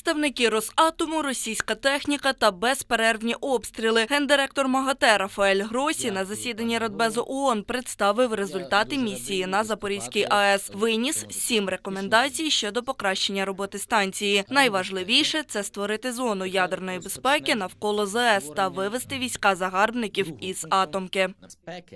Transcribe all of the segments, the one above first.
Представники Росатому, російська техніка та безперервні обстріли. Гендиректор МАГАТЕ Рафаель Гросі на засіданні Радбезу ООН представив результати місії на Запорізькій АЕС. Виніс сім рекомендацій щодо покращення роботи станції. Найважливіше це створити зону ядерної безпеки навколо ЗАЕС та вивести війська загарбників із атомки.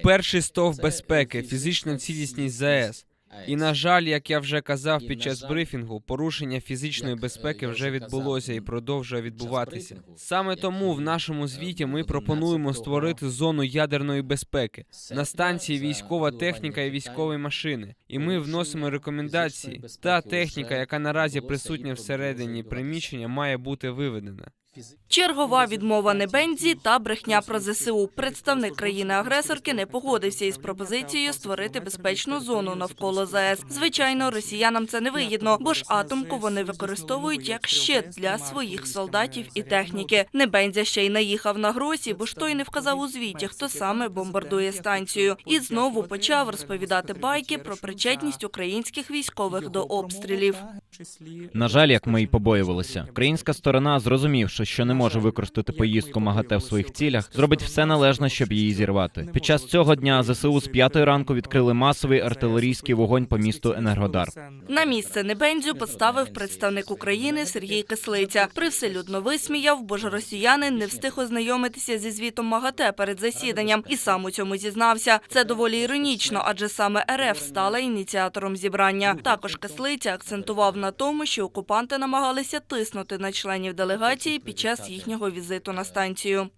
Перший стовп безпеки, фізична цілісність ЗАЕС. І на жаль, як я вже казав під час брифінгу, порушення фізичної безпеки вже відбулося і продовжує відбуватися. Саме тому в нашому звіті ми пропонуємо створити зону ядерної безпеки на станції військова техніка і військові машини. І ми вносимо рекомендації. Та техніка, яка наразі присутня всередині приміщення, має бути виведена. Чергова відмова Небензі та брехня про ЗСУ. Представник країни-агресорки не погодився із пропозицією створити безпечну зону навколо ЗАЕС. Звичайно, росіянам це не вигідно, бо ж атомку вони використовують як щит для своїх солдатів і техніки. Небензя ще й наїхав на гросі, бо ж той не вказав у звіті, хто саме бомбардує станцію. І знову почав розповідати байки про причетність українських військових до обстрілів. На жаль, як ми й побоювалися, українська сторона, зрозумівши, що не може використати поїздку МАГАТЕ в своїх цілях, зробить все належне, щоб її зірвати. Під час цього дня ЗСУ з п'ятої ранку відкрили масовий артилерійський вогонь по місту Енергодар. На місце Небензю поставив представник України Сергій Кислиця. Привселюдно висміяв, бо ж росіянин не встиг ознайомитися зі звітом МАГАТЕ перед засіданням і сам у цьому зізнався. Це доволі іронічно, адже саме РФ стала ініціатором зібрання. Також Кислиця акцентував на тому, що окупанти намагалися тиснути на членів делегації під час їхнього візиту на станцію.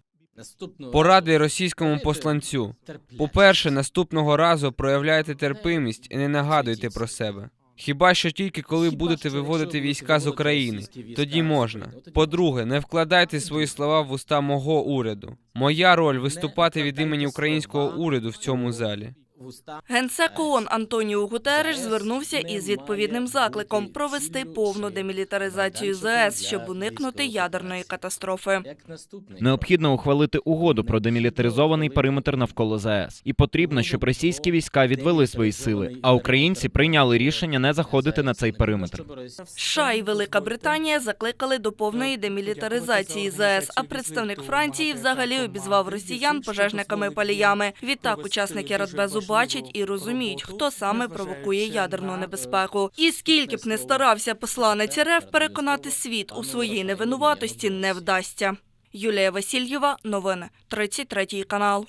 Поради російському посланцю. По-перше, наступного разу проявляйте терпимість і не нагадуйте про себе. Хіба що тільки коли будете виводити війська з України, тоді можна. По-друге, не вкладайте свої слова в уста мого уряду. Моя роль виступати від імені українського уряду в цьому залі. Генсек ООН Антоніо Гутереш звернувся із відповідним закликом провести повну демілітаризацію ЗАЕС, щоб уникнути ядерної катастрофи. Необхідно ухвалити угоду про демілітаризований периметр навколо ЗАЕС. І потрібно, щоб російські війська відвели свої сили, а українці прийняли рішення не заходити на цей периметр. США і Велика Британія закликали до повної демілітаризації ЗАЕС, а представник Франції взагалі обізвав росіян пожежниками паліями. Відтак учасники Радбезу бачать і розуміють, хто саме провокує ядерну небезпеку. І скільки б не старався посланець РФ переконати світ у своїй невинуватості, не вдасться. Юлія Васильєва, новини 33 канал.